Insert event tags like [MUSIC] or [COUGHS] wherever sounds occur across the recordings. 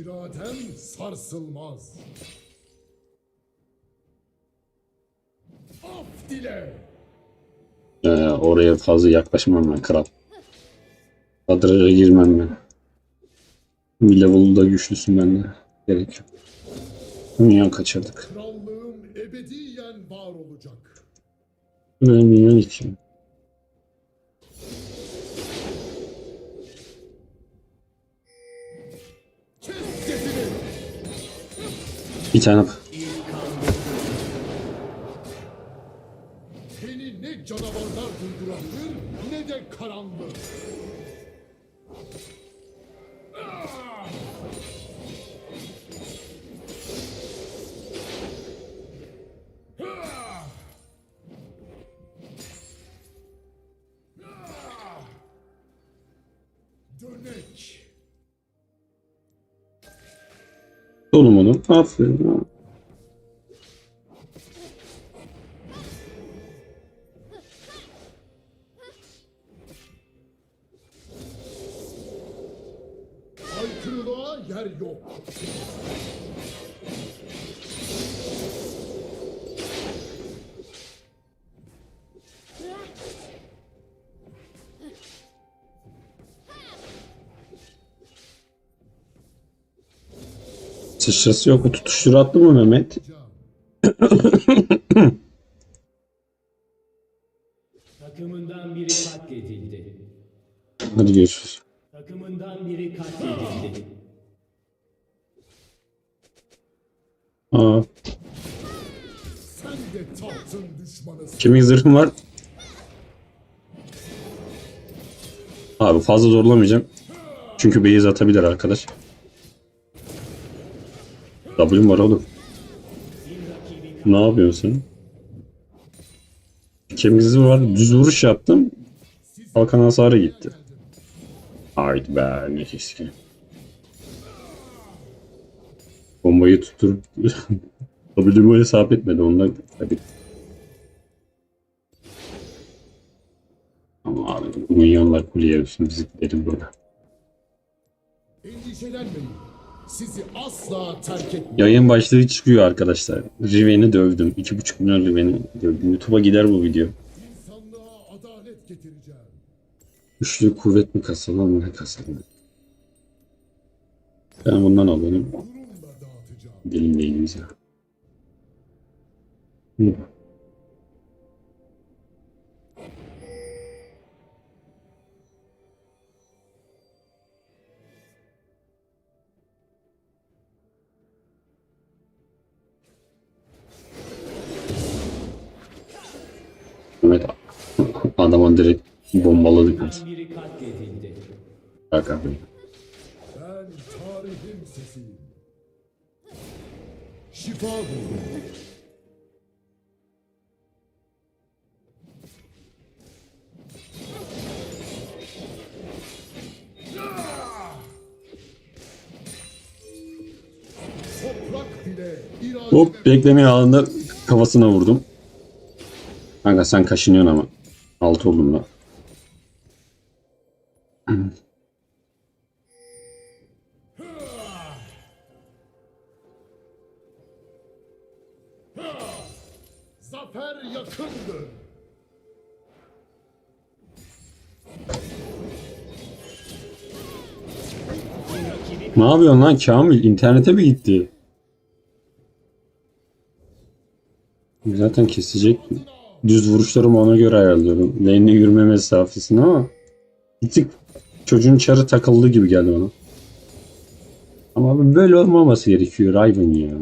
İradem sarsılmaz. Af dile. Ee, oraya fazla yaklaşmam ben kral. Kadraja girmem ben. Bir level'da güçlüsün bende. Gerek yok. Minyon kaçırdık. Krallığım ebediyen var olacak. Böyle minyon için. Bir tane Oğlum onu. Aferin. ha. Yer yok. Sıçrası yok. O tutuştur attı mı Mehmet? Takımından biri katledildi. Hadi görüşürüz. Takımından biri katledildi. Aa, kemik zırhım var. Abi fazla zorlamayacağım. Çünkü beyaz atabilir arkadaş. W'm var oğlum. Ne yapıyorsun sen? Kemik zırhı var. Düz vuruş yaptım. Kalkan hasarı gitti. Haydi be ne keski. Bombayı tutturup [LAUGHS] W'mu hesap etmedi ondan tabii. Ama abi milyonlar kuleye gidelim böyle. Endişelenmeyin. Sizi asla terk etmem. Yayın başlığı çıkıyor arkadaşlar. Riven'i dövdüm. 2.5 milyon Riven'i dövdüm. YouTube'a gider bu video. İnsanlığa adalet getireceğim. Güçlü kuvvet mi kasalım ne kasalım. Ben bundan dağıtacağım. Gelin değiliz ya. Hı. Adama direkt bombaladık biz. Bak abi. Ben tarihin sesiyim. Şifa irade Hop bekleme anında kafasına vurdum. Kanka sen kaşınıyorsun ama. Altı oldum ben. Zafer yakındır. Ne yapıyorsun lan Kamil? İnternete mi gitti? Zaten kesecek. Düz vuruşlarımı ona göre ayarlıyorum. Lane'e yürüme mesafesini ama bir tık çocuğun çarı takıldı gibi geldi bana. Ama böyle olmaması gerekiyor Riven ya.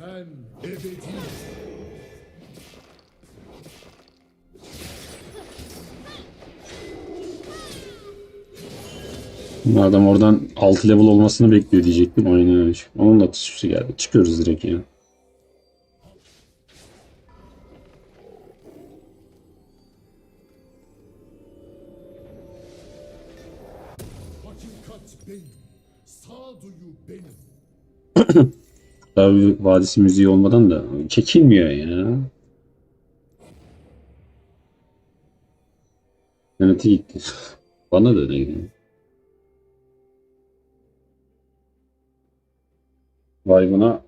Ben ebedi Adam oradan 6 level olmasını bekliyor diyecektim. Aynen öyle. Onun da tuşu geldi. Çıkıyoruz direkt ya. hakikat benim. Sağduyu [COUGHS] benim. Daha bir vadisi müziği olmadan da çekilmiyor ya. Yöneti gitti. [LAUGHS] Bana da öyle geliyor. Vay buna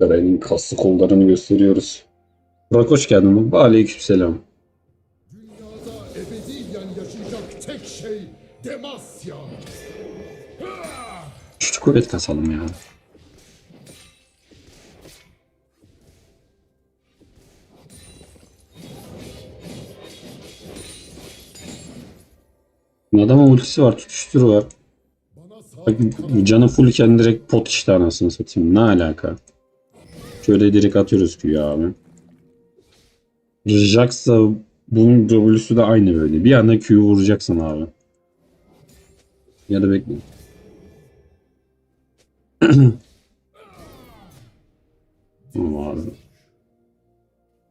Garay'ın kaslı kollarını gösteriyoruz. Burak hoş geldin. Aleykümselam. Dünyada ebediyen yaşayacak tek şey Demasya. Şu kuvvet kasalım ya. Adamın ultisi var, tutuşturu var. Canı full iken direkt pot işte anasını satayım. Ne alaka? Şöyle direkt atıyoruz Q'yu abi. Jax'la bunun W'su da aynı böyle. Bir anda Q'yu vuracaksın abi. Ya da bekle. [CLEARS THROAT] Tamam abi.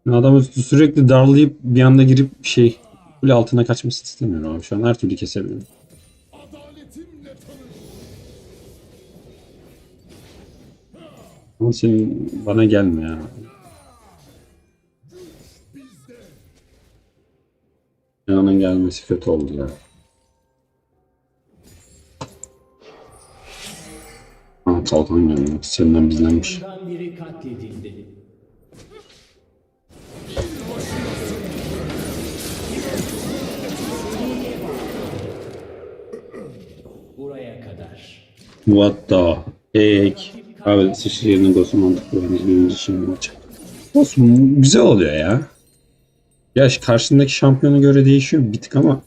Adamı sürekli darlayıp bir anda girip şey kule altına kaçmasını istemiyorum abi. Şu an her türlü kesebilirim. Ama senin bana gelme ya. Bizde. Yanının gelmesi kötü oldu ya. Ha kalkan geldi. Senden. Takımından biri katledildi. Buraya kadar. What the heck? Abi sıçrı yerine Ghost'un mantıklı bence birinci şimdi maç. Olsun güzel oluyor ya. Ya karşındaki şampiyona göre değişiyor bir tık ama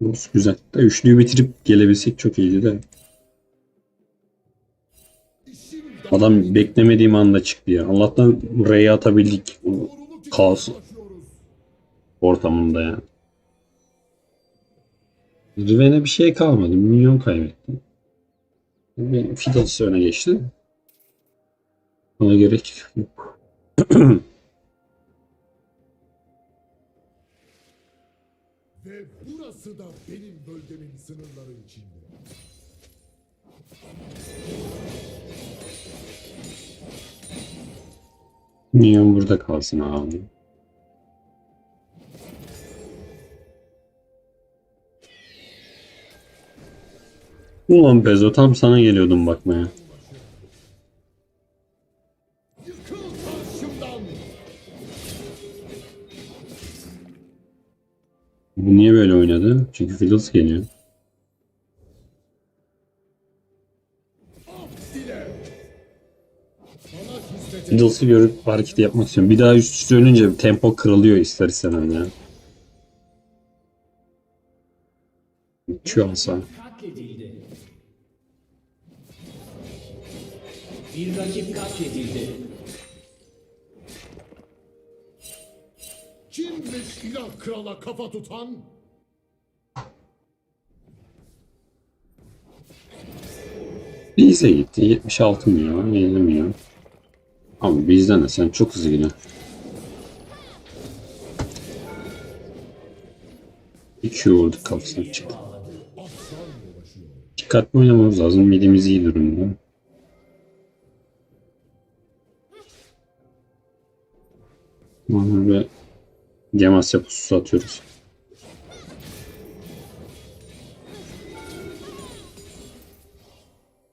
Ghost güzel. Da üçlüyü bitirip gelebilsek çok iyiydi de. Adam beklemediğim anda çıktı ya. Allah'tan R'ye atabildik. O kaos ortamında ya. Riven'e bir şey kalmadı. Minyon kaybetti. Benim Fiddles öne geçti. Ona gerek yok. [CLEARS THROAT] Ve burası da benim bölgemin sınırları içinde. Minyon burada kalsın abi. Ulan Bezo tam sana geliyordum bakmaya. Bu niye böyle oynadı? Çünkü Fiddles geliyor. Fiddles'ı görüp hareket yapmak istiyorum. Bir daha üst üste ölünce tempo kırılıyor ister istemez ya. Şu an sağ. Katledildi. Bir rakip katledildi. Kimmiş ilah krala kafa tutan? Bize gitti. 76 milyon, 50 milyon. Ama bizden de sen çok hızlı gidiyorsun. İki vurduk kafasına çıktı. Dikkatli oynamamız lazım. Midimiz iyi durumda. Ve Gemasya pususu atıyoruz.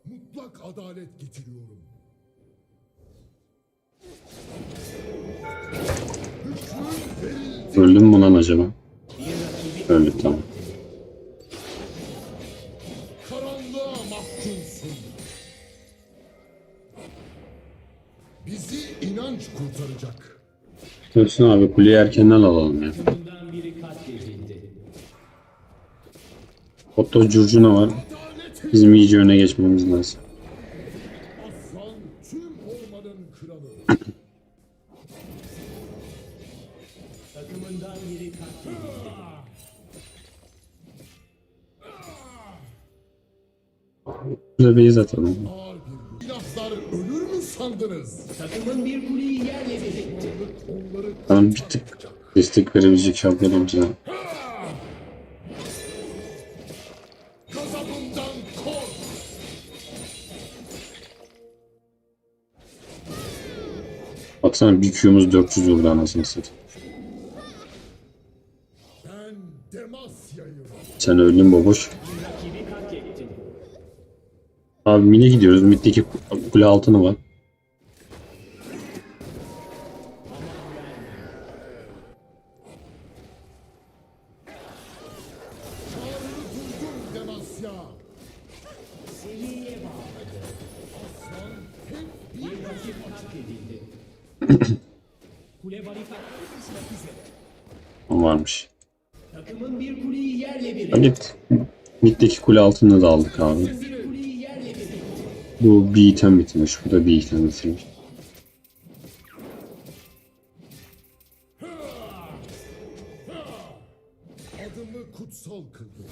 Mutlak adalet getiriyorum. Öldüm mü lan acaba? Öldü tamam. Ölsün abi kuleyi erkenden alalım ya. Otto curcuna var. Bizim iyice öne geçmemiz lazım. Bize base atalım. Ağır bir ilahlar ölür mü sandınız? Takımın bir kuleyi yerle Tamam bir tık destek verebilecek gazabından kork. Baksana bir Q'muz 400 vurdu anasını satayım. Ben. Sen öldün baboş. Abi mide gidiyoruz. Middeki kule altını var. Takımın bir kuleyi yerle bir Git. Middeki kule altını da aldık abi. Bu bir item bitirmiş. Bu da bir item bitirmiş. adımı kutsal kıldı.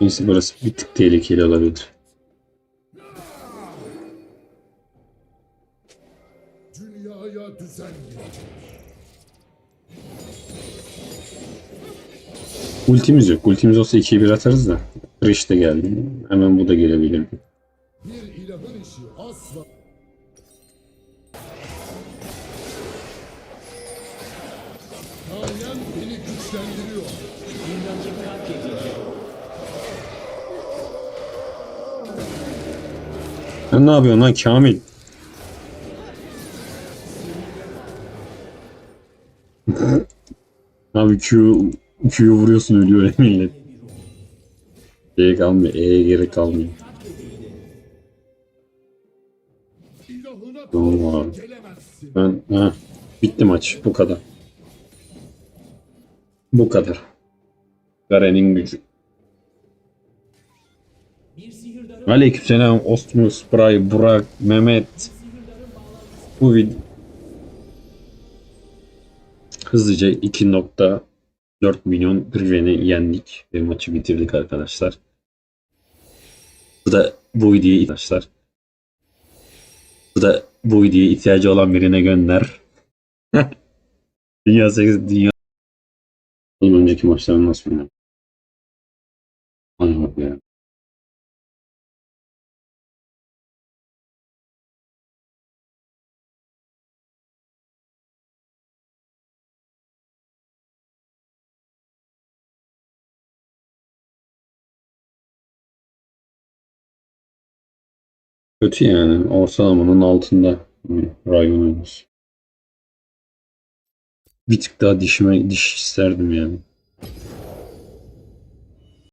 Neyse burası bir tık tehlikeli olabilir. Ultimiz yok. Ultimiz olsa 2'ye 1 atarız da. Thresh de geldi. Hemen bu da gelebilir. Sen ne yapıyorsun lan Kamil? Abi Q, Q'yu vuruyorsun ölüyor ya millet. E'ye kalmıyor. E'ye gerek kalmıyor. Tamam. Ben, ha, bitti maç. Bu kadar. Bu kadar. Garen'in gücü. Aleykümselam Osmus, Bray, Burak, Mehmet. Bu video hızlıca 2.4 milyon Riven'i yendik ve maçı bitirdik arkadaşlar. Bu da bu videoyu arkadaşlar. Bu da bu videoya ihtiyacı olan birine gönder. [LAUGHS] dünya 8 dünya. Önceki maçları nasıl oynadı? Ay ya. Kötü yani. Ortalamanın altında rayon oyuncusu. Bir tık daha dişime diş isterdim yani.